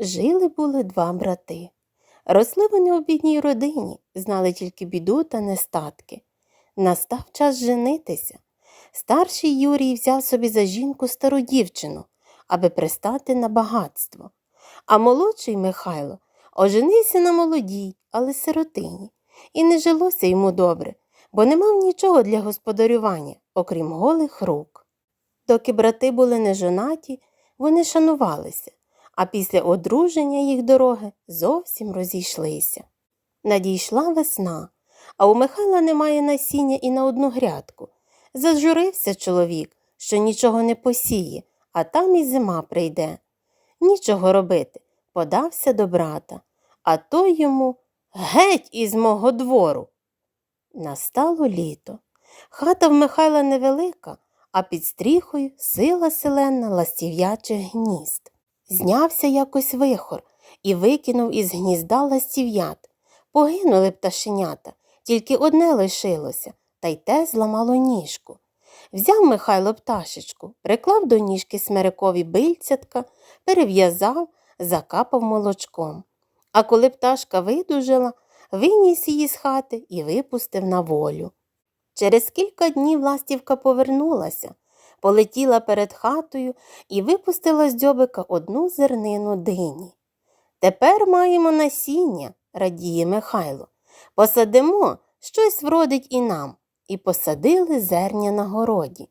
Жили були два брати. Росли вони у бідній родині, знали тільки біду та нестатки. Настав час женитися. Старший Юрій взяв собі за жінку стару дівчину, аби пристати на багатство. А молодший Михайло оженився на молодій, але сиротині, і не жилося йому добре, бо не мав нічого для господарювання, окрім голих рук. Доки брати були не жонаті, вони шанувалися, а після одруження їх дороги зовсім розійшлися. Надійшла весна, а у Михайла немає насіння і на одну грядку. Зажурився чоловік, що нічого не посіє, а там і зима прийде. Нічого робити, подався до брата, а той йому геть із мого двору. Настало літо. Хата в Михайла невелика, а під стріхою сила селена ластів'ячих гнізд. Знявся якось вихор і викинув із гнізда ластів'ят. Погинули пташенята, тільки одне лишилося, та й те зламало ніжку. Взяв Михайло пташечку, приклав до ніжки смирикові бильцятка, перев'язав, закапав молочком. А коли пташка видужала, виніс її з хати і випустив на волю. Через кілька днів ластівка повернулася, полетіла перед хатою і випустила з дзьобика одну зернину дині. Тепер маємо насіння, радіє Михайло. Посадимо, щось вродить і нам, і посадили зерня на городі.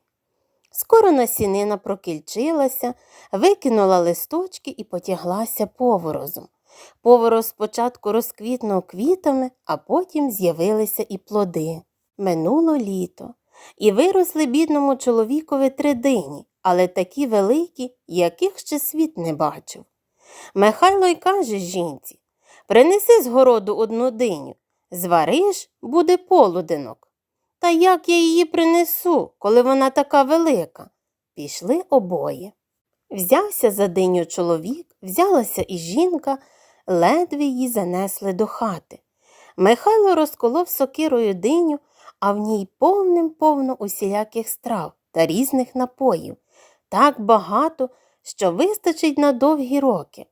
Скоро насінина прокільчилася, викинула листочки і потяглася поворозом. Повороз спочатку розквітнув квітами, а потім з'явилися і плоди. Минуло літо, і виросли бідному чоловікові три дині, але такі великі, яких ще світ не бачив. Михайло й каже жінці принеси з городу одну диню, звариш, буде полуденок. Та як я її принесу, коли вона така велика? Пішли обоє. Взявся за диню чоловік, взялася і жінка, ледве її занесли до хати. Михайло розколов сокирою диню, а в ній повним повно усіляких страв та різних напоїв, так багато, що вистачить на довгі роки.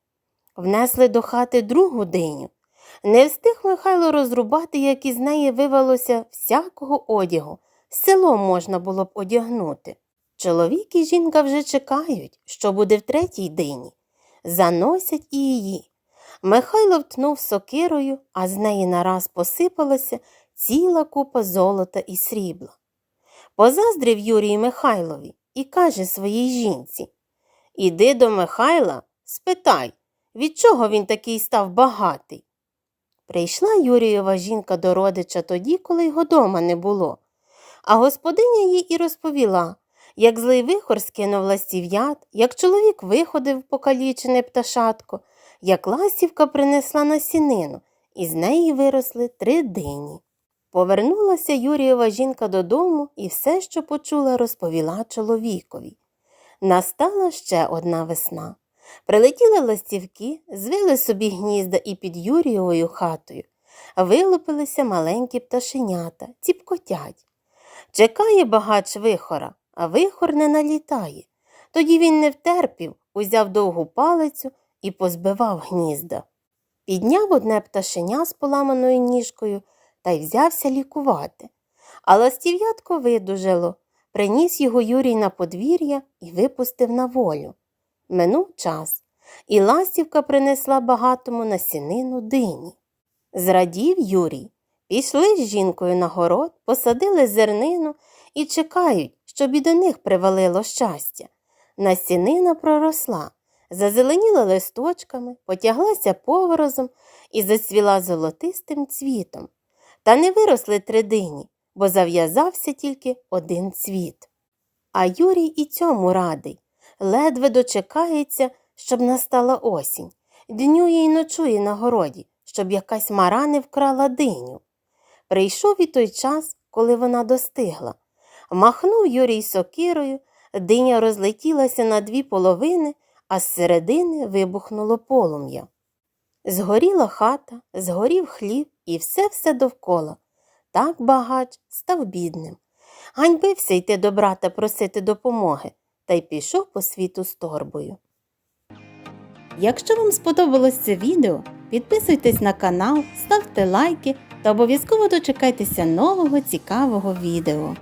Внесли до хати другу диню. Не встиг Михайло розрубати, як із неї вивелося всякого одягу. Село можна було б одягнути. Чоловік і жінка вже чекають, що буде в третій дині. Заносять і її. Михайло втнув сокирою, а з неї нараз посипалася ціла купа золота і срібла. Позаздрив Юрій Михайлові і каже своїй жінці Іди до Михайла, спитай, від чого він такий став багатий. Прийшла Юрієва жінка до родича тоді, коли його дома не було, а господиня їй і розповіла, як злий вихор скинув ластів'ят, як чоловік виходив покалічене пташатко, як ластівка принесла насінину, і з неї виросли три дині. Повернулася Юрієва жінка додому і все, що почула, розповіла чоловікові. Настала ще одна весна. Прилетіли ластівки, звили собі гнізда і під Юрієвою хатою. Вилупилися маленькі пташенята, ціпкотять. Чекає багач вихора, а вихор не налітає. Тоді він не втерпів, узяв довгу палицю і позбивав гнізда. Підняв одне пташеня з поламаною ніжкою та й взявся лікувати. А ластів'ятко видужало, приніс його Юрій на подвір'я і випустив на волю. Минув час, і ластівка принесла багатому насінину дині. Зрадів Юрій. Пішли з жінкою на город, посадили зернину і чекають, щоб і до них привалило щастя. Насінина проросла, зазеленіла листочками, потяглася поворозом і зацвіла золотистим цвітом. Та не виросли три дині, бо зав'язався тільки один цвіт. А Юрій і цьому радий ледве дочекається, щоб настала осінь, днює й ночує на городі, щоб якась мара не вкрала диню. Прийшов і той час, коли вона достигла. Махнув Юрій сокирою, диня розлетілася на дві половини, а з середини вибухнуло полум'я. Згоріла хата, згорів хліб і все-все довкола. Так багач став бідним. Ганьбився йти до брата просити допомоги та й пішов по світу з торбою. Якщо вам сподобалось це відео, підписуйтесь на канал, ставте лайки та обов'язково дочекайтеся нового цікавого відео.